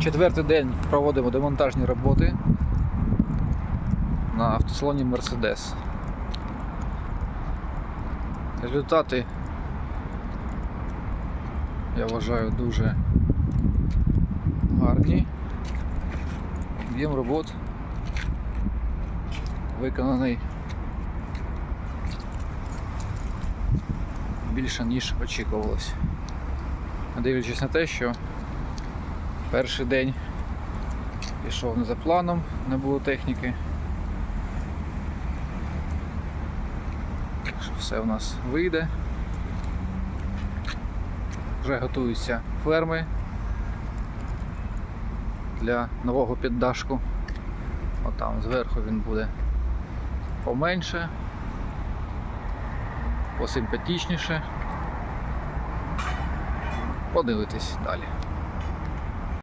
Четвертий день проводимо демонтажні роботи на автосалоні Mercedes. Результати, я вважаю, дуже гарні. Об'єм робот виконаний більше ніж очікувалось. Дивлячись на те, що перший день пішов не за планом, не було техніки. Так що все у нас вийде. Вже готуються ферми для нового піддашку. Отам зверху він буде поменше, посимпатичніше. Подивитись далі.